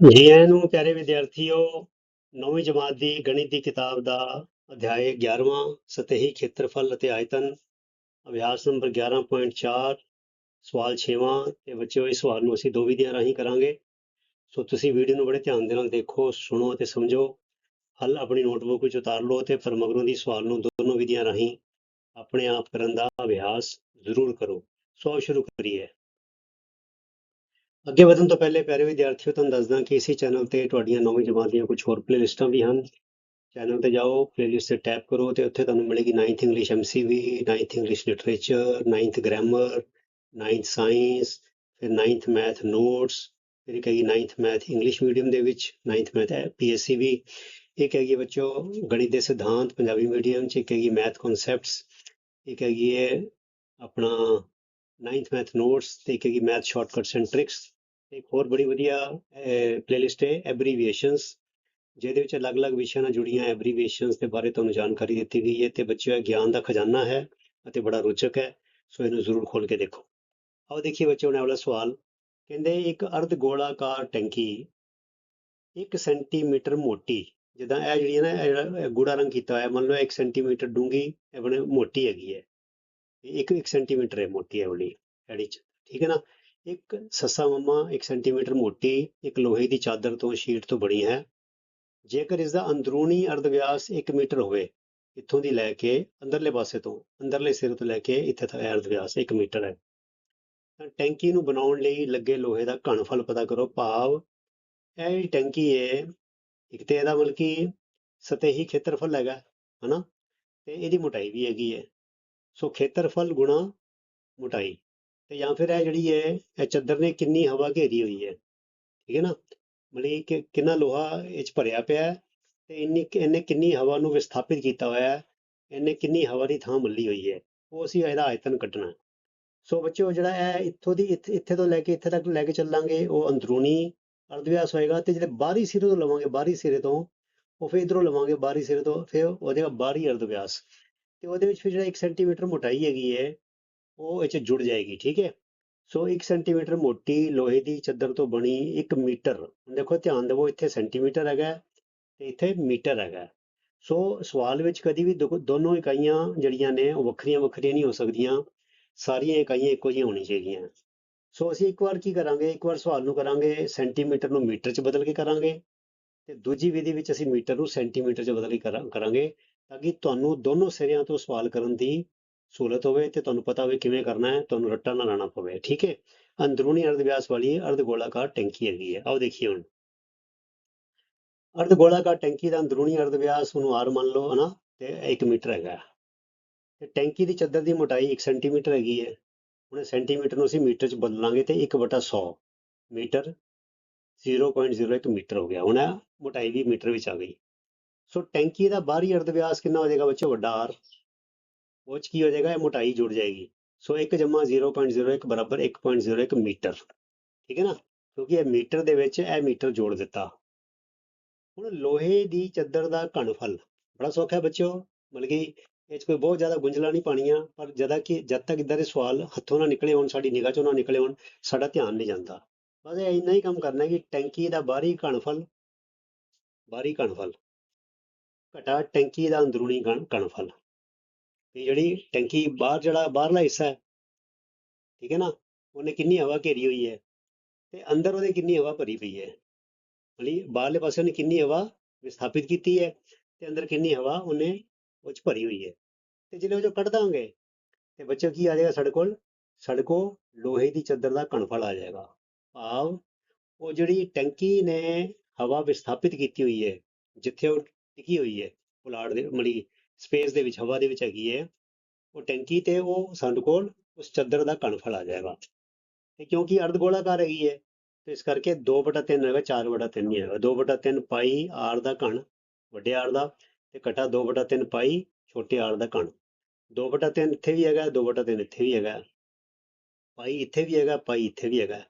ਜੀ ਆਇਆਂ ਨੂੰ, ਪਿਆਰੇ ਵਿਦਿਆਰਥੀਓ, ਨੌਵੀਂ ਜਮਾਤ ਦੀ ਗਣਿਤ ਦੀ ਕਿਤਾਬ ਦਾ ਅਧਿਆਇ 11ਵਾਂ ਸਤਹੀ ਖੇਤਰਫਲ ਅਤੇ ਆਇਤਨ, ਅਭਿਆਸ ਨੰਬਰ 11.4 ਸਵਾਲ 6ਵਾਂ ਤੇ ਬੱਚਿਓ, ਇਸ ਸਵਾਲ ਨੂੰ ਅਸੀਂ ਦੋ ਵਿਧੀਆਂ ਰਾਹੀਂ ਕਰਾਂਗੇ। ਸੋ ਤੁਸੀਂ ਵੀਡੀਓ ਨੂੰ ਬੜੇ ਧਿਆਨ ਦੇ ਨਾਲ ਦੇਖੋ, ਸੁਣੋ ਅਤੇ ਸਮਝੋ। ਹੱਲ ਆਪਣੀ ਨੋਟਬੁੱਕ ਵਿੱਚ ਉਤਾਰ ਲਓ ਤੇ ਫਿਰ ਮਗਰੋਂ ਦੀ ਸਵਾਲ ਨੂੰ ਦੋਨੋਂ ਵਿਧੀਆਂ ਰਾਹੀਂ ਆਪਣੇ ਆਪ ਕਰਨ ਦਾ ਅਭਿਆਸ ਜ਼ਰੂਰ ਕਰੋ। ਸੋ ਸ਼ੁਰੂ ਕਰੀਏ। ਅੱਗੇ ਵਧਣ ਤੋਂ ਪਹਿਲੇ ਪਿਆਰੇ ਵਿਦਿਆਰਥੀਓ, ਤੁਹਾਨੂੰ ਦੱਸਦਾ ਕਿ ਇਸੇ ਚੈਨਲ ਤੇ ਤੁਹਾਡੀਆਂ ਨੌਵੀਂ ਜਮਾਤ ਦੀਆਂ ਕੁਝ ਹੋਰ ਪਲੇਲਿਸਟਾਂ ਵੀ ਹਨ। ਚੈਨਲ ਤੇ ਜਾਓ ਪਲੇਲਿਸਟ ਤੇ ਟੈਪ ਕਰੋ ਤੇ ਉੱਥੇ ਤੁਹਾਨੂੰ ਮਿਲੇਗੀ 9th English MCQ 9th English literature 9th grammar 9th science ਫਿਰ 9th ਮੈਥ ਨੋਟਸ ਫਿਰ ਇੱਕ ਹੈਗੀ 9th ਮੈਥ ਇੰਗਲਿਸ਼ ਮੀਡੀਅਮ ਦੇ ਵਿੱਚ 9th ਮੈਥ ਪੀਐਸਸੀ ਵੀ। ਇੱਕ ਹੈਗੀ ਬੱਚੋ ਗਣਿਤ ਦੇ ਸਿਧਾਂਤ, ਪੰਜਾਬੀ ਮੀਡੀਅਮ ਚ ਇੱਕ ਹੈਗੀ ਮੈਥ ਕਨਸੈਪਟਸ ਇੱਕ ਹੈਗੀ ਹੈ ਆਪਣਾ 9th ਮੈਥ ਨੋਟਸ ਤੇ ਇੱਕ ਹੈਗੀ ਮੈਥ ਸ਼ਾਰਟਕਟਸ ਐਂਡ ਟ੍ਰਿਕਸ ਇੱਕ ਹੋਰ ਬੜੀ ਵਧੀਆ ਪਲੇਲਿਸਟ ਹੈ ਐਬਰੀਵੀਏਸ਼ਨਸ ਜਿਹਦੇ ਵਿੱਚ ਅਲੱਗ-ਅਲੱਗ ਵਿਸ਼ਿਆਂ ਨਾਲ ਜੁੜੀਆਂ ਐਬਰੀਵੀਏਸ਼ਨਸ ਦੇ ਬਾਰੇ ਤੁਹਾਨੂੰ ਜਾਣਕਾਰੀ ਦਿੱਤੀ ਗਈ ਹੈ ਤੇ ਬੱਚਿਓ, ਇਹ ਗਿਆਨ ਦਾ ਖਜ਼ਾਨਾ ਹੈ ਅਤੇ ਬੜਾ ਰੋਚਕ ਹੈ, ਸੋ ਇਹਨੂੰ ਜ਼ਰੂਰ ਖੋਲ ਕੇ ਦੇਖੋ। ਆਓ ਦੇਖੀਏ ਬੱਚਿਓ ਨੇ ਵਾਲਾ ਸਵਾਲ। ਕਹਿੰਦੇ ਇੱਕ ਅਰਧ ਗੋਲਾਕਾਰ ਟੈਂਕੀ 1 ਸੈਂਟੀਮੀਟਰ ਮੋਟੀ, ਜਿੱਦਾਂ ਇਹ ਜਿਹੜੀ ਨਾ ਜਿਹੜਾ ਗੂੜਾ ਰੰਗ ਕੀਤਾ ਹੋਇਆ, ਮੰਨ ਲਓ 1 ਸੈਂਟੀਮੀਟਰ ਡੂੰਗੀ ਇਹ ਬਣੇ ਮੋਟੀ ਹੈਗੀ ਹੈ। ਇੱਕ 1 ਸੈਂਟੀਮੀਟਰ ਹੈ ਮੋਟੀ ਹੈ ਵਾਲੀ ਐੜੀ ਠੀਕ ਹੈ ਨਾ? ਇੱਕ ਸੱਸਾ ਮਮਾ 1 ਸੈਂਟੀਮੀਟਰ ਮੋਟੀ, ਇੱਕ ਲੋਹੇ ਦੀ ਚਾਦਰ ਤੋਂ ਸ਼ੀਟ ਤੋਂ ਬਣੀ ਹੈ। ਜੇਕਰ ਇਸ ਦਾ ਅੰਦਰੂਨੀ ਅਰਧ ਵਿਆਸ 1 ਮੀਟਰ ਹੋਵੇ, ਇੱਥੋਂ ਦੀ ਲੈ ਕੇ ਅੰਦਰਲੇ ਪਾਸੇ ਤੋਂ, ਅੰਦਰਲੇ ਸਿਰ ਤੋਂ ਲੈ ਕੇ ਇੱਥੇ ਤੱਕ ਅਰਧ ਵਿਆਸ 1 ਮੀਟਰ ਹੈ। ਤਾਂ ਟੈਂਕੀ ਨੂੰ ਬਣਾਉਣ ਲਈ ਲੱਗੇ ਲੋਹੇ ਦਾ ਘਣਫਲ ਪਤਾ ਕਰੋ, ਭਾਵ ਇਹ ਜਿਹੜੀ ਟੈਂਕੀ ਹੈ ਇੱਕ ਤੇ ਇਹਦਾ ਮਤਲਬ ਕਿ ਸਤਹੀ ਖੇਤਰਫਲ ਹੈਗਾ, ਹਨਾ? ਤੇ ਇਹਦੀ ਮੋਟਾਈ ਵੀ ਹੈਗੀ ਹੈ ਸੋ ਖੇਤਰਫਲ ਗੁਣਾ ਮੋਟਾਈ। ਤੇ ਜਾਂ ਫਿਰ ਇਹ ਜਿਹੜੀ ਹੈ, ਇਹ ਚੱਦਰ ਨੇ ਕਿੰਨੀ ਹਵਾ ਘੇਰੀ ਹੋਈ ਹੈ, ਠੀਕ ਹੈ ਨਾ ਮਤਲਬ ਕਿ ਕਿੰਨਾ ਲੋਹਾ ਇਹ ਚ ਭਰਿਆ ਪਿਆ ਹੈ ਤੇ ਇੰਨੀ ਇਹਨੇ ਕਿੰਨੀ ਹਵਾ ਨੂੰ ਵਿਸਥਾਪਿਤ ਕੀਤਾ ਹੋਇਆ ਹੈ, ਇਹਨੇ ਕਿੰਨੀ ਹਵਾ ਦੀ ਥਾਂ ਮੱਲੀ ਹੋਈ ਹੈ, ਉਹ ਅਸੀਂ ਇਹਦਾ ਆਇਤਨ ਕੱਢਣਾ ਹੈ। ਸੋ ਬੱਚਿਓ, ਜਿਹੜਾ ਇਹ ਇੱਥੋਂ ਦੀ, ਇੱਥੇ ਇੱਥੇ ਤੋਂ ਲੈ ਕੇ ਇੱਥੇ ਤੱਕ ਲੈ ਕੇ ਚੱਲਾਂਗੇ, ਉਹ ਅੰਦਰੂਨੀ ਅਰਧਵਿਆਸ ਹੋਏਗਾ ਤੇ ਜਿਹੜੇ ਬਾਹਰੀ ਸਿਰੇ ਤੋਂ ਲਵਾਂਗੇ, ਬਾਹਰੀ ਸਿਰੇ ਤੋਂ, ਉਹ ਫਿਰ ਇਧਰੋਂ ਲਵਾਂਗੇ ਬਾਹਰੀ ਸਿਰੇ ਤੋਂ, ਫਿਰ ਉਹਦੇ ਬਾਅਦ ਬਾਹਰੀ ਅਰਧਵਿਆਸ ਤੇ ਉਹਦੇ ਵਿੱਚ ਫਿਰ ਜਿਹੜਾ 1 ਸੈਂਟੀਮੀਟਰ ਮੋਟਾਈ ਹੈਗੀ ਹੈ ਉਹ ਇਹ 'ਚ ਜੁੜ ਜਾਏਗੀ, ਠੀਕ ਹੈ? ਸੋ 1 ਸੈਂਟੀਮੀਟਰ ਮੋਟੀ ਲੋਹੇ ਦੀ ਚੱਦਰ ਤੋਂ ਬਣੀ 1 ਮੀਟਰ ਹੁਣ ਦੇਖੋ ਧਿਆਨ ਦਿਵੋ ਇੱਥੇ ਸੈਂਟੀਮੀਟਰ ਹੈਗਾ ਹੈ ਤੇ ਇੱਥੇ ਮੀਟਰ ਹੈਗਾ। ਸੋ ਸਵਾਲ ਵਿੱਚ ਕਦੀ ਵੀ ਦੋ- ਦੋਨੋਂ ਇਕਾਈਆਂ ਜਿਹੜੀਆਂ ਨੇ ਉਹ ਵੱਖਰੀਆਂ ਵੱਖਰੀਆਂ ਨਹੀਂ ਹੋ ਸਕਦੀਆਂ, ਸਾਰੀਆਂ ਇਕਾਈਆਂ ਇੱਕੋ ਜਿਹੀਆਂ ਹੋਣੀਆਂ ਚਾਹੀਦੀਆਂ। ਸੋ ਅਸੀਂ ਇੱਕ ਵਾਰ ਕੀ ਕਰਾਂਗੇ, ਇੱਕ ਵਾਰ ਸਵਾਲ ਨੂੰ ਕਰਾਂਗੇ ਸੈਂਟੀਮੀਟਰ ਨੂੰ ਮੀਟਰ 'ਚ ਬਦਲ ਕੇ ਕਰਾਂਗੇ ਤੇ ਦੂਜੀ ਵਿਧੀ ਵਿੱਚ ਅਸੀਂ ਮੀਟਰ ਨੂੰ ਸੈਂਟੀਮੀਟਰ 'ਚ ਬਦਲ ਕੇ ਕਰਾਂ- ਕਰਾਂਗੇ ਤਾਂ ਕਿ ਤੁਹਾਨੂੰ ਦੋਨੋਂ ਸਿਰਿਆਂ ਤੋਂ ਸਵਾਲ ਕਰਨ ਦੀ ਸਹੂਲਤ ਹੋਵੇ ਤੇ ਤੁਹਾਨੂੰ ਪਤਾ ਹੋਵੇ ਕਿਵੇਂ ਕਰਨਾ ਹੈ, ਤੁਹਾਨੂੰ ਰੱਟਾ ਨਾ ਲਾਣਾ ਪਵੇ, ਠੀਕ ਹੈ? ਅੰਦਰੂਨੀ ਅਰਧ ਵਿਆਸ ਵਾਲੀ ਅਰਧ ਗੋਲਾਕਾਰ ਟੈਂਕੀ ਹੈਗੀ ਹੈ। ਆਓ ਦੇਖੀਏ ਹੁਣ। ਅਰਧ ਗੋਲਾਕਾਰ ਟੈਂਕੀ ਦਾ ਅੰਦਰੂਨੀ ਅਰਧ ਵਿਆਸ ਨੂੰ r ਮੰਨ ਲਓ, ਹਨਾ? ਤੇ 1 ਮੀਟਰ ਹੈਗਾ। ਤੇ ਟੈਂਕੀ ਦੀ ਚੱਦਰ ਦੀ ਮੋਟਾਈ 1 ਸੈਂਟੀਮੀਟਰ ਹੈਗੀ ਹੈ। ਹੁਣ ਸੈਂਟੀਮੀਟਰ ਨੂੰ ਅਸੀਂ ਮੀਟਰ 'ਚ ਬਦਲਾਂਗੇ ਤੇ 1/100 ਮੀਟਰ 0.01 ਮੀਟਰ ਹੋ ਗਿਆ। ਹੁਣ ਮੋਟਾਈ ਵੀ ਮੀਟਰ ਵਿੱਚ ਆ ਗਈ। ਸੋ ਟੈਂਕੀ ਦਾ ਬਾਹਰੀ ਅਰਧ ਵਿਆਸ ਕਿੰਨਾ ਹੋ ਜਾਏਗਾ ਬੱਚੋ ਵੱਡਾ ਆਰ ਉਹ 'ਚ ਕੀ ਹੋ ਜਾਏਗਾ, ਇਹ ਮੋਟਾਈ ਜੁੜ ਜਾਏਗੀ। ਸੋ 1 ਜਮਾ 0.01 ਬਰਾਬਰ 1.01 ਮੀਟਰ, ਠੀਕ ਹੈ ਨਾ? ਕਿਉਂਕਿ ਇਹ ਮੀਟਰ ਦੇ ਵਿੱਚ ਇਹ ਮੀਟਰ ਜੋੜ ਦਿੱਤਾ। ਹੁਣ ਲੋਹੇ ਦੀ ਚੱਦਰ ਦਾ ਘਣਫਲ ਬੜਾ ਸੌਖਾ ਹੈ ਬੱਚਿਓ। ਮਤਲਬ ਕਿ ਇਹ 'ਚ ਕੋਈ ਬਹੁਤ ਜ਼ਿਆਦਾ ਗੁੰਝਲਾਂ ਨਹੀਂ ਪਾਣੀਆਂ ਪਰ ਜਦਾ ਕਿ ਜਦ ਤੱਕ ਇਦਾਂ ਦੇ ਸਵਾਲ ਹੱਥੋਂ ਨਾ ਨਿਕਲੇ ਹੋਣ, ਸਾਡੀ ਨਿਗਾਹ 'ਚੋਂ ਨਾ ਨਿਕਲੇ ਹੋਣ, ਸਾਡਾ ਧਿਆਨ ਨਹੀਂ ਜਾਂਦਾ। ਬਸ ਇਹ ਇੰਨਾ ਹੀ ਕੰਮ ਕਰਨਾ ਕਿ ਟੈਂਕੀ ਦਾ ਬਾਹਰੀ ਘਣਫਲ ਬਾਹਰੀ ਘਣਫਲ ਘਟਾ ਟੈਂਕੀ ਦਾ ਅੰਦਰੂਨੀ ਘਣ- ਘਣਫਲ ਤੇ ਜਿਹੜੀ ਟੈਂਕੀ ਬਾਹਰ ਜਿਹੜਾ ਬਾਹਰਲਾ ਹਿੱਸਾ ਹੈ, ਠੀਕ ਹੈ ਨਾ, ਉਹਨੇ ਕਿੰਨੀ ਹਵਾ ਘੇਰੀ ਹੋਈ ਹੈ ਤੇ ਅੰਦਰ ਉਹਦੇ ਕਿੰਨੀ ਹਵਾ ਭਰੀ ਪਈ ਹੈ। ਮਤਲਬ ਬਾਹਰਲੇ ਪਾਸੇ ਉਹਨੇ ਕਿੰਨੀ ਹਵਾ ਵਿਸਥਾਪਿਤ ਕੀਤੀ ਹੈ ਤੇ ਅੰਦਰ ਕਿੰਨੀ ਹਵਾ ਉਹਨੇ ਉਹ 'ਚ ਭਰੀ ਹੋਈ ਹੈ। ਤੇ ਜਿਹੜੇ ਉਹ 'ਚੋਂ ਕੱਢ ਦਾਂਗੇ, ਤੇ ਬੱਚੋ ਕੀ ਆ ਜਾਏਗਾ ਸਾਡੇ ਕੋਲ? ਸਾਡੇ ਕੋਲ ਲੋਹੇ ਦੀ ਚੱਦਰ ਦਾ ਘਣਫਲ ਆ ਜਾਏਗਾ। ਭਾਵ ਉਹ ਜਿਹੜੀ ਟੈਂਕੀ ਨੇ ਹਵਾ ਵਿਸਥਾਪਿਤ ਕੀਤੀ ਹੋਈ ਹੈ, ਜਿੱਥੇ ਉਹ ਟਿਕੀ ਹੋਈ ਹੈ, ਪੁਲਾੜ ਦੇ ਮਲੀ ਸਪੇਸ ਦੇ ਵਿੱਚ, ਹਵਾ ਦੇ ਵਿੱਚ ਹੈਗੀ ਹੈ ਉਹ ਟੈਂਕੀ ਤੇ ਉਹ ਸਾਡੇ ਕੋਲ ਉਸ ਚੱਦਰ ਦਾ ਘਣਫਲ ਆ ਜਾਏਗਾ। ਤੇ ਕਿਉਂਕਿ ਅਰਧ ਗੋਲਾਕਾਰ ਹੈਗੀ ਹੈ ਤੇ ਇਸ ਕਰਕੇ 2/3 ਹੈਗਾ 4/3 ਨਹੀਂ ਹੈਗਾ। 2/3 ਪਾਈ r ਦਾ ਘਣ, ਵੱਡੇ r ਦਾ, ਤੇ ਘਟਾ 2/3 ਪਾਈ ਛੋਟੇ r ਦਾ ਘਣ। 2/3 ਇੱਥੇ ਵੀ ਹੈਗਾ 2/3 ਇੱਥੇ ਵੀ ਹੈਗਾ। ਪਾਈ ਇੱਥੇ ਵੀ ਹੈਗਾ, ਪਾਈ ਇੱਥੇ ਵੀ ਹੈਗਾ।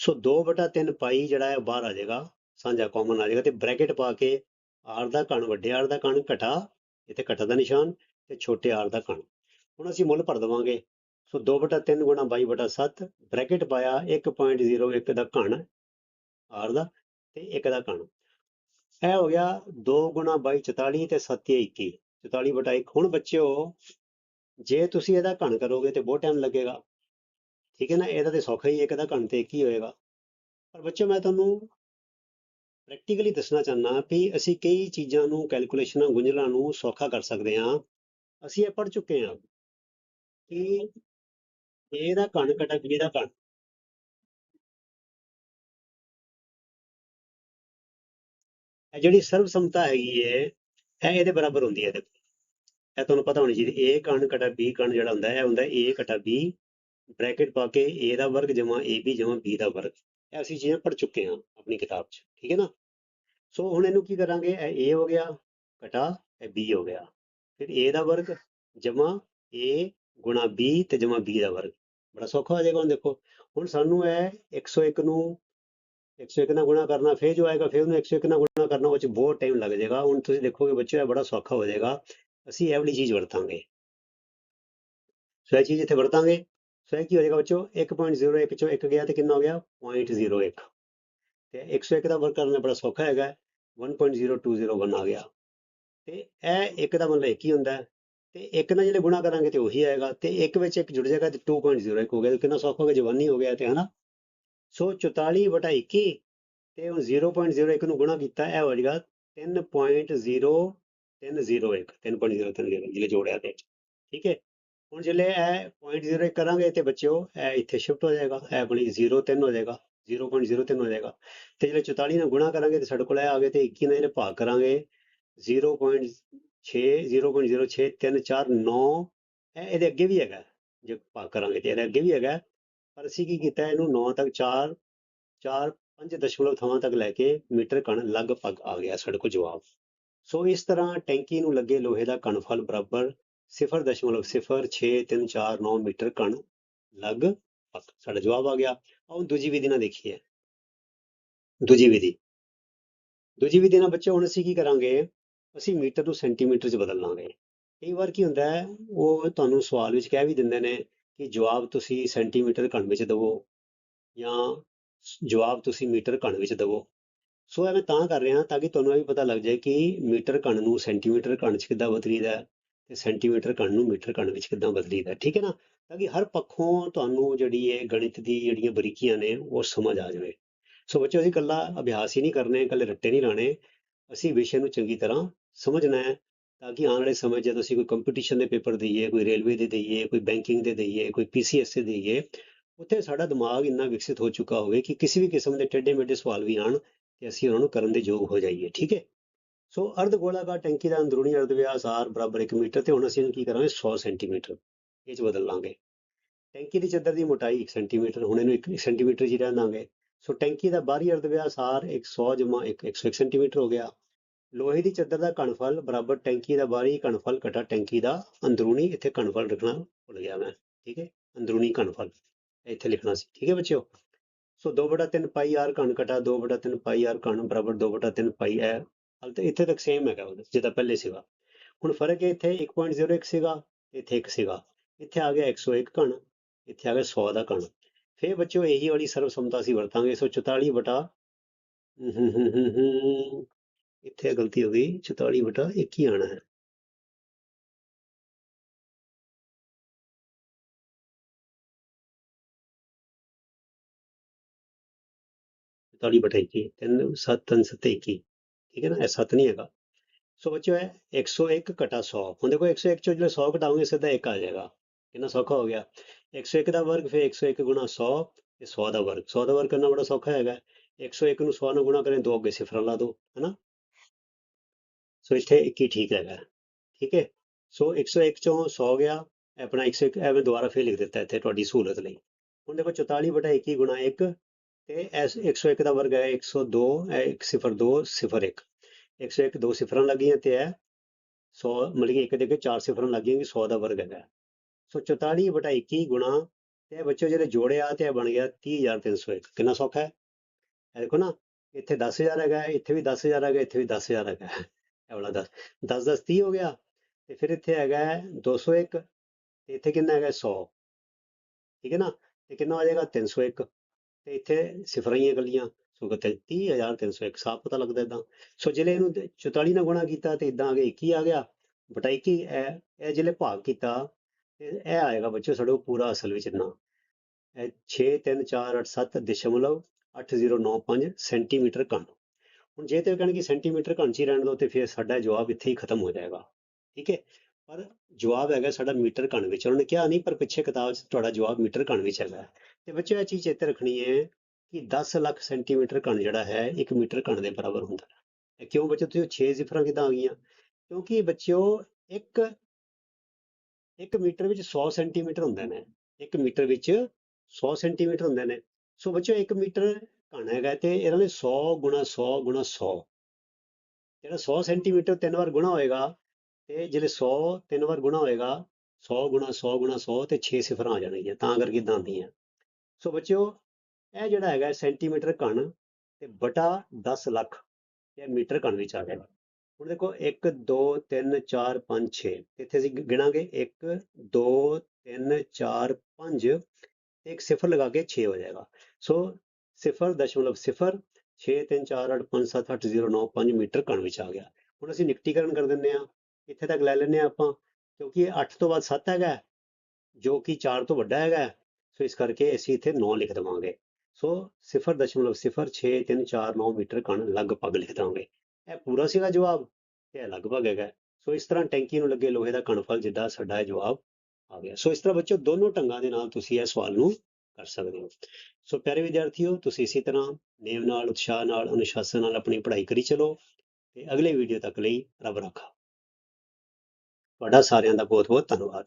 ਸੋ 2/3 ਪਾਈ ਜਿਹੜਾ ਹੈ ਬਾਹਰ ਆ ਜਾਏਗਾ, ਸਾਂਝਾ ਕਾਮਨ ਆ ਜਾਏਗਾ, ਤੇ ਬ੍ਰੈਕਟ ਪਾ ਕੇ r ਦਾ ਘਣ, ਵੱਡੇ r ਦਾ ਕਣ ਘਟਾ ਇੱਥੇ ਘਟਾ ਦਾ ਨਿਸ਼ਾਨ ਤੇ ਛੋਟੇ r ਦਾ ਘਣ ਹੁਣ ਅਸੀਂ ਮੁੱਲ ਭਰ ਦੇਵਾਂਗੇ। ਸੋ 2/3 ਗੁਣਾ 22/7 ਬ੍ਰੈਕਟ ਪਾਇਆ 1.01 ਦਾ ਘਣ r ਦਾ ਤੇ ਇੱਕ ਦਾ ਕਣ। ਇਹ ਹੋ ਗਿਆ 2 ਗੁਣਾ 22 44 ਤੇ 7 21 44 ਬਟਾ 1 ਹੁਣ ਬੱਚਿਓ ਜੇ ਤੁਸੀਂ ਇਹਦਾ ਘਣ ਕਰੋਗੇ ਤੇ ਬਹੁਤ ਟਾਈਮ ਲੱਗੇਗਾ। ਠੀਕ ਹੈ ਨਾ? ਇਹਦਾ ਤੇ ਸੌਖਾ ਹੀ ਹੈ, ਇੱਕ ਦਾ ਘਣ ਤੇ ਇੱਕ ਹੀ ਹੋਏਗਾ। ਪਰ ਬੱਚਿਓ ਮੈਂ ਤੁਹਾਨੂੰ ਪ੍ਰੈਕਟੀਕਲੀ ਦੱਸਣਾ ਚਾਹੁੰਦਾ ਵੀ ਅਸੀਂ ਕਈ ਚੀਜ਼ਾਂ ਨੂੰ ਕੈਲਕੂਲੇਸ਼ਨਾਂ ਗੁੰਝਲਾਂ ਨੂੰ ਸੌਖਾ ਕਰ ਸਕਦੇ ਹਾਂ। ਅਸੀਂ ਇਹ ਪੜ ਚੁੱਕੇ ਹਾਂ ਕਿ a ਦਾ ਘਣ ਘਟਾ b ਦਾ ਘਣ। ਇਹ ਜਿਹੜੀ ਸਰਵਸੰਮਤਾ ਹੈਗੀ ਹੈ ਇਹ ਇਹਦੇ ਬਰਾਬਰ ਹੁੰਦੀ ਹੈ ਦੇਖੋ। ਇਹ ਤੁਹਾਨੂੰ ਪਤਾ ਹੋਣੀ ਚਾਹੀਦੀ, a ਕਣ ਘਟਾ b ਕਣ ਜਿਹੜਾ ਹੁੰਦਾ ਹੈ ਇਹ ਹੁੰਦਾ a ਘਟਾ b ਬ੍ਰੈਕਟ ਪਾ ਕੇ a ਦਾ ਵਰਗ ਜਮਾ ab ਜਮਾ b ਦਾ ਵਰਗ। ਇਹ ਅਸੀਂ ਚੀਜ਼ਾਂ ਪੜ ਚੁੱਕੇ ਹਾਂ ਆਪਣੀ ਕਿਤਾਬ 'ਚ, ਠੀਕ ਹੈ ਨਾ? ਸੋ ਹੁਣ ਇਹਨੂੰ ਕੀ ਕਰਾਂਗੇ? ਇਹ a ਹੋ ਗਿਆ, ਘਟਾ, ਇਹ b ਹੋ ਗਿਆ। ਫਿਰ a ਦਾ ਵਰਗ ਜਮਾ a ਗੁਣਾ b ਤੇ ਜਮਾ b ਦਾ ਵਰਗ। ਬੜਾ ਸੌਖਾ ਹੋ ਜਾਏਗਾ ਹੁਣ ਦੇਖੋ। ਹੁਣ ਸਾਨੂੰ ਇਹ 101 ਨੂੰ 101 ਨਾਲ ਗੁਣਾ ਕਰਨਾ ਫਿਰ ਜੋ ਆਏਗਾ, ਫਿਰ ਉਹਨੂੰ 101 ਨਾਲ ਗੁਣਾ ਕਰਨਾ, ਉਹ ਚ ਬਹੁਤ ਟਾਈਮ ਲੱਗ ਜਾਏਗਾ। ਹੁਣ ਤੁਸੀਂ ਦੇਖੋਗੇ ਬੱਚੇ ਇਹ ਬੜਾ ਸੌਖਾ ਹੋ ਜਾਏਗਾ। ਅਸੀਂ ਇਹ ਵਾਲੀ ਚੀਜ਼ ਵਰਤਾਂਗੇ। ਸੋ ਇਹ ਚੀਜ਼ ਇੱਥੇ ਵਰਤਾਂਗੇ। ਸੋ ਇਹ ਕੀ ਹੋ ਜਾਏਗਾ ਬੱਚੋ 1.01 ਚੋਂ 1 ਗਿਆ ਤੇ ਕਿੰਨਾ ਹੋ ਗਿਆ? 0.01 ਤੇ 101 ਦਾ ਵਰਕ ਕਰਨਾ ਬੜਾ ਸੌਖਾ ਹੈਗਾ। 1.0201 ਆ ਗਿਆ। ਤੇ ਇਹ ਇੱਕ ਦਾ ਮਤਲਬ ਇੱਕ ਹੀ ਹੁੰਦਾ ਹੈ। ਤੇ ਇੱਕ ਨਾਲ ਜਿਹੜੇ ਗੁਣਾ ਕਰਾਂਗੇ ਤੇ ਉਹੀ ਆਏਗਾ। ਤੇ ਇੱਕ ਵਿੱਚ ਇੱਕ ਜੁੜ ਜਾਏਗਾ ਤੇ 2.01 ਹੋ ਗਿਆ। ਤੇ ਕਿੰਨਾ ਸੌਖਾ ਹੋ ਗਿਆ? ਜਵਾਨੀ ਹੋ ਗਿਆ ਤੇ, ਹਨਾ? ਸੋ 44 ਬਟਾ 21 ਤੇ ਹੁਣ 0.01 ਨੂੰ ਗੁਣਾ ਕੀਤਾ, ਇਹ ਹੋ ਜਾਏਗਾ 3.0301 3.030 ਜਿਹੜੇ ਜੋੜਿਆ ਤੇ। ਠੀਕ ਹੈ? ਹੁਣ ਜਿਹੜੇ ਇਹ 0.01 ਕਰਾਂਗੇ ਤੇ ਬੱਚਿਓ, ਇਹ ਇੱਥੇ ਸ਼ਿਫਟ ਹੋ ਜਾਏਗਾ, ਇਹ ਬਣੀ 03 ਹੋ ਜਾਏਗਾ 0.03 ਹੋ ਜਾਏਗਾ। ਤੇ ਜਿਹੜੇ 44 ਨਾਲ ਗੁਣਾ ਕਰਾਂਗੇ ਤੇ ਸਾਡੇ ਕੋਲ ਇਹ ਆ ਗਏ ਤੇ 21 ਨਾਲ ਜਿਹੜੇ ਭਾਗ ਕਰਾਂਗੇ। 0.6 0.06349 ਇਹ ਇਹਦੇ ਅੱਗੇ ਵੀ ਹੈਗਾ, ਜੇ ਭਾਗ ਕਰਾਂਗੇ ਤੇ ਇਹਦੇ ਅੱਗੇ ਵੀ ਹੈਗਾ। ਪਰ ਅਸੀਂ ਕੀ ਕੀਤਾ, ਇਹਨੂੰ 9 ਤੱਕ 4 4 5 ਦਸ਼ਮਲਵ ਥਾਵਾਂ ਤੱਕ ਲੈ ਕੇ ਮੀਟਰ ਕਣ ਲਗਭਗ ਆ ਗਿਆ ਸਾਡੇ ਕੋਲ ਜਵਾਬ। ਸੋ ਇਸ ਤਰ੍ਹਾਂ ਟੈਂਕੀ ਨੂੰ ਲੱਗੇ ਲੋਹੇ ਦਾ ਕਣਫਲ ਬਰਾਬਰ 0.0639 ਮੀਟਰ ਘਣ ਕਣ ਲਗਭਗ ਸਾਡਾ ਜਵਾਬ ਆ ਗਿਆ। ਆਓ ਦੂਜੀ ਵਿਧੀ ਨਾਲ ਦੇਖੀਏ। ਦੂਜੀ ਵਿਧੀ। ਦੂਜੀ ਵਿਧੀ ਨਾਲ ਬੱਚੇ ਹੁਣ ਅਸੀਂ ਕੀ ਕਰਾਂਗੇ? ਅਸੀਂ ਮੀਟਰ ਨੂੰ ਸੈਂਟੀਮੀਟਰ 'ਚ ਬਦਲ ਲਾਂਗੇ। ਕਈ ਵਾਰ ਕੀ ਹੁੰਦਾ ਹੈ, ਉਹ ਤੁਹਾਨੂੰ ਸਵਾਲ ਵਿੱਚ ਕਹਿ ਵੀ ਦਿੰਦੇ ਨੇ ਕਿ ਜਵਾਬ ਤੁਸੀਂ ਸੈਂਟੀਮੀਟਰ ਘਣ ਵਿੱਚ ਦਿਵੋ ਜਾਂ ਜਵਾਬ ਤੁਸੀਂ ਮੀਟਰ ਘਣ ਵਿੱਚ ਦਿਵੋ। ਸੋ ਇਹ ਮੈਂ ਤਾਂ ਕਰ ਰਿਹਾ ਤਾਂ ਕਿ ਤੁਹਾਨੂੰ ਇਹ ਵੀ ਪਤਾ ਲੱਗ ਜਾਏ ਕਿ ਮੀਟਰ ਘਣ ਨੂੰ ਸੈਂਟੀਮੀਟਰ ਘਣ 'ਚ ਕਿੱਦਾਂ ਬਦਲੀਦਾ ਹੈ। ਤੇ ਸੈਂਟੀਮੀਟਰ ਘਣ ਨੂੰ ਮੀਟਰ ਘਣ ਵਿੱਚ ਕਿੱਦਾਂ ਬਦਲੀਦਾ ਹੈ, ਠੀਕ ਹੈ ਨਾ? ਤਾਂ ਕਿ ਹਰ ਪੱਖੋਂ ਤੁਹਾਨੂੰ ਜਿਹੜੀ ਇਹ ਗਣਿਤ ਦੀ ਜਿਹੜੀਆਂ ਬਰੀਕੀਆਂ ਨੇ ਉਹ ਸਮਝ ਆ ਜਾਵੇ। ਸੋ ਬੱਚਿਓ ਅਸੀਂ ਇਕੱਲਾ ਅਭਿਆਸ ਹੀ ਨਹੀਂ ਕਰਨੇ ਇਕੱਲੇ ਰੱਟੇ ਨਹੀਂ ਲਾਣੇ ਅਸੀਂ ਵਿਸ਼ੇ ਨੂੰ ਚੰਗੀ ਤਰ੍ਹਾਂ ਸਮਝਣਾ ਹੈ ਤਾਂ ਕਿ ਆਉਣ ਵਾਲੇ ਸਮੇਂ ਜਦੋਂ ਅਸੀਂ ਕੋਈ ਕੰਪੀਟੀਸ਼ਨ ਦੇ ਪੇਪਰ ਦਈਏ ਕੋਈ ਰੇਲਵੇ ਦੇ ਦਈਏ ਕੋਈ ਬੈਂਕਿੰਗ ਦੇ ਦਈਏ ਕੋਈ ਪੀਸੀਐਸ ਦੇ ਦਈਏ ਉੱਥੇ ਸਾਡਾ ਦਿਮਾਗ ਇੰਨਾ ਵਿਕਸਿਤ ਹੋ ਚੁੱਕਾ ਹੋਵੇ ਕਿ ਕਿਸੇ ਵੀ ਕਿਸਮ ਦੇ ਟੇਢੇ ਮੇਢੇ ਸਵਾਲ ਵੀ ਆਣ ਤੇ ਅਸੀਂ ਉਹਨਾਂ ਨੂੰ ਕਰਨ ਦੇ ਯੋਗ ਹੋ ਜਾਈਏ ਠੀਕ ਹੈ? ਸੋ ਅਰਧ ਗੋਲਾਕਾਰ ਟੈਂਕੀ ਦਾ ਅੰਦਰੂਨੀ ਅਰਧ ਵਿਆਸ r ਬਰਾਬਰ 1 ਮੀਟਰ ਤੇ ਹੁਣ ਅਸੀਂ ਇਹਨੂੰ ਕੀ ਕਰਾਂਗੇ? 100 ਸੈਂਟੀਮੀਟਰ। ਇਹ ਚ ਬਦਲ ਲਾਂਗੇ ਟੈਂਕੀ ਦੀ ਚੱਦਰ ਦੀ ਮੋਟਾਈ 1 ਸੈਂਟੀਮੀਟਰ, ਹੁਣ ਇਹਨੂੰ 1 ਸੈਂਟੀਮੀਟਰ ਜੀ ਰਹਿਣ ਦਾਂਗੇ। ਸੋ ਟੈਂਕੀ ਦਾ ਬਾਹਰੀ ਅਰਧ ਵਿਆਸ r 100 ਜਮਾ 1 101 ਸੈਂਟੀਮੀਟਰ ਹੋ ਗਿਆ। ਲੋਹੇ ਦੀ ਚੱਦਰ ਦਾ ਘਣਫਲ ਬਰਾਬਰ ਟੈਂਕੀ ਦਾ ਬਾਹਰੀ ਘਣਫਲ ਘਟਾ ਟੈਂਕੀ ਦਾ ਅੰਦਰੂਨੀ, ਇੱਥੇ ਕਣਫਲ ਰੱਖਣਾ ਭੁੱਲ ਗਿਆ ਮੈਂ, ਠੀਕ ਹੈ? ਅੰਦਰੂਨੀ ਘਣਫਲ ਇੱਥੇ ਲਿਖਣਾ ਸੀ, ਠੀਕ ਹੈ ਬੱਚਿਓ? ਸੋ 2/3 ਪਾਈ r ਘਣ ਘਟਾ 2/3 ਪਾਈ r ਘਣ ਬਰਾਬਰ 2/3 ਪਾਈ ਹੈ ਹਾਲ ਤੇ ਇੱਥੇ ਤੱਕ ਸੇਮ ਹੈਗਾ ਉਹਦਾ ਜਿੱਦਾਂ ਪਹਿਲੇ ਸੀਗਾ। ਹੁਣ ਫ਼ਰਕ ਹੈ ਇੱਥੇ 1.01 ਸੀਗਾ, ਇੱਥੇ 1 ਸੀਗਾ। ਇੱਥੇ ਆ ਗਿਆ 101 ਘਣ ਇੱਥੇ ਆ ਗਿਆ 100 ਦਾ ਘਣ ਫੇਰ ਬੱਚਿਓ ਇਹੀ ਵਾਲੀ ਸਰਵਸੰਮਤਾ ਸੀ ਵਰਤਾਂਗੇ ਸੋ 44 ਬਟਾ ਹਮ ਹਮ ਹਮ ਇੱਥੇ ਗਲਤੀ ਹੋ ਗਈ 44 ਬਟਾ 1 ਹੀ ਆਣਾ ਹੈ। ਚੁਤਾਲੀ ਬਟਾ 21 ਤਿੰਨ ਸੱਤ ਤਿੰਨ ਸੱਤ 21 ਠੀਕ ਹੈ ਨਾ, ਇਹ ਸੱਤ ਨਹੀਂ ਹੈਗਾ। ਸੋ ਬੱਚਿਓ ਹੈ 101 ਘਟਾ 100 ਹੁਣ ਦੇਖੋ 101 ਚੋਂ ਜਦੋਂ 100 ਘਟਾਓਗੇ ਸਿੱਧਾ 1 ਆ ਜਾਏਗਾ। ਕਿੰਨਾ ਸੌਖਾ ਹੋ ਗਿਆ। 101 ਦਾ ਵਰਗ, ਫਿਰ 101 ਗੁਣਾ 100 ਤੇ 100 ਦਾ ਵਰਗ। 100 ਦਾ ਵਰਗ ਕਰਨਾ ਬੜਾ ਸੌਖਾ ਹੈਗਾ। 101 ਨੂੰ 100 ਨਾਲ ਗੁਣਾ ਕਰੇ, ਦੋ ਅੱਗੇ ਸਿਫਰਾਂ ਲਾ ਦੋ, ਹੈਨਾ? ਸੋ ਇੱਥੇ 21 ਠੀਕ ਹੈਗਾ। ਠੀਕ ਹੈ? ਸੋ 101 ਚੋਂ 100 ਗਿਆ, ਇਹ ਆਪਣਾ 101 ਐਵੇਂ ਦੁਬਾਰਾ ਫੇਰ ਲਿਖ ਦਿੱਤਾ ਇੱਥੇ ਤੁਹਾਡੀ ਸਹੂਲਤ ਲਈ। ਹੁਣ ਦੇਖੋ 44 ਬਟਾ 21 ਗੁਣਾ 1 ਤੇ ਇਸ 101 ਦਾ ਵਰਗ ਹੈ 102 ਇਹ 102 01 101 ਦੋ ਸਿਫਰਾਂ ਲੱਗੀਆਂ ਤੇ ਇਹ 100 ਮਤਲਬ ਕਿ ਇੱਕ ਦੇ ਕੇ ਚਾਰ ਸਿਫਰਾਂ ਲੱਗੀਆਂ ਕਿ 100 ਦਾ ਵਰਗ ਹੈਗਾ। ਸੋ 44 ਬਟਾ 21 ਗੁਣਾ, ਤੇ ਇਹ ਬੱਚੋ ਜਿਹੜੇ ਜੋੜਿਆ ਤੇ ਇਹ ਬਣ ਗਿਆ 30301 ਕਿੰਨਾ ਸੌਖਾ ਹੈ? ਇਹ ਦੇਖੋ ਨਾ, ਇੱਥੇ 10000 ਹੈਗਾ, ਇੱਥੇ ਵੀ 10000 ਹੈਗਾ, ਇੱਥੇ ਵੀ 10000 ਹੈਗਾ। ਇਹ ਵਾਲਾ 10 10 10 30 ਹੋ ਗਿਆ, ਤੇ ਫਿਰ ਇੱਥੇ ਹੈਗਾ 201 ਤੇ ਇੱਥੇ ਕਿੰਨਾ ਹੈਗਾ? 100 ਠੀਕ ਹੈ ਨਾ? ਤੇ ਕਿੰਨਾ ਆ ਜਾਏਗਾ? 301 ਤੇ ਇੱਥੇ ਸਿਫਰਾਂ ਹੀ ਹੈ ਇਕੱਲੀਆਂ, ਸੋ ਕਿ 33301 ਸਾਫ਼ ਪਤਾ ਲੱਗਦਾ ਇਦਾਂ ਸੋ ਜਿਹੜੇ ਇਹਨੂੰ ਤੇ 44 ਨਾਲ ਗੁਣਾ ਕੀਤਾ ਤੇ ਇਦਾਂ ਆ 21 ਆ ਗਿਆ। ਬਟਾ 21 ਇਹ ਇਹ ਜਿਹੜੇ ਭਾਗ ਕੀਤਾ ਤੇ ਇਹ ਆਏਗਾ ਬੱਚੋ ਸਾਡੇ ਕੋਲ ਪੂਰਾ ਅਸਲ ਵਿੱਚ ਨਾ। ਇਹ 63487 ਦਸ਼ਮਲਵ 8095 ਸੈਂਟੀਮੀਟਰ ਘਣ। ਹੁਣ ਜੇ ਤੇ ਕਹਿਣਗੇ ਸੈਂਟੀਮੀਟਰ ਘਣ ਚ ਹੀ ਰਹਿਣ ਦੋ ਤੇ ਫਿਰ ਸਾਡਾ ਜਵਾਬ ਇੱਥੇ ਹੀ ਖਤਮ ਹੋ ਜਾਏਗਾ। ਠੀਕ ਹੈ? ਪਰ ਜਵਾਬ ਹੈਗਾ ਸਾਡਾ ਮੀਟਰ ਘਣ ਵਿੱਚ। ਉਹਨਾਂ ਨੇ ਕਿਹਾ ਨਹੀਂ ਪਰ ਪਿੱਛੇ ਕਿਤਾਬ 'ਚ ਤੁਹਾਡਾ ਜਵਾਬ ਮੀਟਰ ਘਣ ਵਿੱਚ ਹੈਗਾ। ਤੇ ਬੱਚਿਓ, ਇਹ ਚੀਜ਼ ਚੇਤੇ ਰੱਖਣੀ ਹੈ ਕਿ 10 ਲੱਖ ਸੈਂਟੀਮੀਟਰ ਘਣ ਜਿਹੜਾ ਹੈ 1 ਮੀਟਰ ਘਣ ਦੇ ਬਰਾਬਰ ਹੁੰਦਾ। ਹੈ ਕਿਉਂ ਬੱਚੋ ਤੁਸੀਂ 6 ਜ਼ਿਫਰਾਂ ਕਿਦਾਂ ਆ ਗਈਆਂ? ਕਿਉਂਕਿ ਬੱਚਿਓ, ਇੱਕ ਇੱਕ ਮੀਟਰ ਵਿੱਚ 100 ਸੈਂਟੀਮੀਟਰ ਹੁੰਦੇ ਨੇ। ਇੱਕ ਮੀਟਰ ਵਿੱਚ 100 ਸੈਂਟੀਮੀਟਰ ਹੁੰਦੇ ਨੇ। ਸੋ ਬੱਚਿਓ, ਇੱਕ ਮੀਟਰ ਘਣ ਹੈਗਾ ਤੇ ਇਹਨਾਂ ਨੇ 100 ਗੁਣਾ 100 ਗੁਣਾ 100 ਜਿਹੜਾ 100 ਸੈਂਟੀਮੀਟਰ ਤਿੰਨ ਵਾਰ ਗੁਣਾ ਹੋਏਗਾ ਤੇ ਜਿਹੜੇ 100 ਤਿੰਨ ਵਾਰ ਗੁਣਾ ਹੋਏਗਾ 100 ਗੁਣਾ 100 ਗੁਣਾ 100 ਤੇ 6 ਸਿਫਰਾਂ ਆ ਜਾਣਗੀਆਂ। ਤਾਂ ਕਰਕੇ ਇਦਾਂ ਆਉਂਦੀਆਂ ਸੋ ਬੱਚਿਓ, ਇਹ ਜਿਹੜਾ ਹੈਗਾ ਸੈਂਟੀਮੀਟਰ ਘਣ ਤੇ ਬਟਾ 10 ਲੱਖ ਇਹ ਮੀਟਰ ਘਣ ਵਿੱਚ ਆ ਗਿਆ। ਹੁਣ ਦੇਖੋ 1 2 3 4 5 6 ਇੱਥੇ ਅਸੀਂ ਗਿਣਾਂਗੇ। 1 2 3 4 5 ਤੇ ਇੱਕ ਸਿਫਰ ਲਗਾ ਕੇ 6 ਹੋ ਜਾਏਗਾ। ਸੋ ਸਿਫਰ, ਦਸ਼ਮਲਵ ਸਿਫਰ 6 3 4 8 5 7 8 0 9 5 ਮੀਟਰ ਘਣ ਵਿੱਚ ਆ ਗਿਆ। ਹੁਣ ਅਸੀਂ ਨਿਕਟੀਕਰਨ ਕਰ ਦਿੰਦੇ ਆ ਇੱਥੇ ਤੱਕ ਲੈ ਲੈਂਦੇ ਆ ਆਪਾਂ। ਕਿਉਂਕਿ ਇਹ 8 ਤੋਂ ਬਾਅਦ 7 ਹੈਗਾ, ਜੋ ਕਿ 4 ਤੋਂ ਵੱਡਾ ਹੈਗਾ। ਸੋ ਇਸ ਕਰਕੇ ਅਸੀਂ ਇੱਥੇ 9 ਲਿਖ ਦੇਵਾਂਗੇ। ਸੋ 0.6349 ਮੀਟਰ ਕਣ ਲਗਭਗ ਲਿਖ ਦਾਂਗੇ ਇਹ ਪੂਰਾ ਸੀਗਾ ਜਵਾਬ? ਇਹ ਲਗਭਗ ਹੈਗਾ। ਸੋ ਇਸ ਤਰ੍ਹਾਂ ਟੈਂਕੀ ਨੂੰ ਲੱਗੇ ਲੋਹੇ ਦਾ ਘਣਫਲ ਜਿੱਦਾਂ ਸਾਡਾ ਇਹ ਜਵਾਬ ਆ ਗਿਆ। ਸੋ ਇਸ ਤਰ੍ਹਾਂ ਬੱਚੋ ਦੋਨੋਂ ਢੰਗਾਂ ਦੇ ਨਾਲ ਤੁਸੀਂ ਇਹ ਸਵਾਲ ਨੂੰ ਕਰ ਸਕਦੇ ਹੋ। ਸੋ ਪਿਆਰੇ ਵਿਦਿਆਰਥੀਓ, ਤੁਸੀਂ ਇਸੇ ਤਰ੍ਹਾਂ ਨੇਮ ਨਾਲ, ਉਤਸ਼ਾਹ ਨਾਲ, ਅਨੁਸ਼ਾਸਨ ਨਾਲ ਆਪਣੀ ਪੜ੍ਹਾਈ ਕਰੀ ਚਲੋ ਤੇ ਅਗਲੇ ਵੀਡੀਓ ਤੱਕ ਲਈ ਰੱਬ ਰਾਖਾ। ਤੁਹਾਡਾ ਸਾਰਿਆਂ ਦਾ ਬਹੁਤ ਬਹੁਤ ਧੰਨਵਾਦ।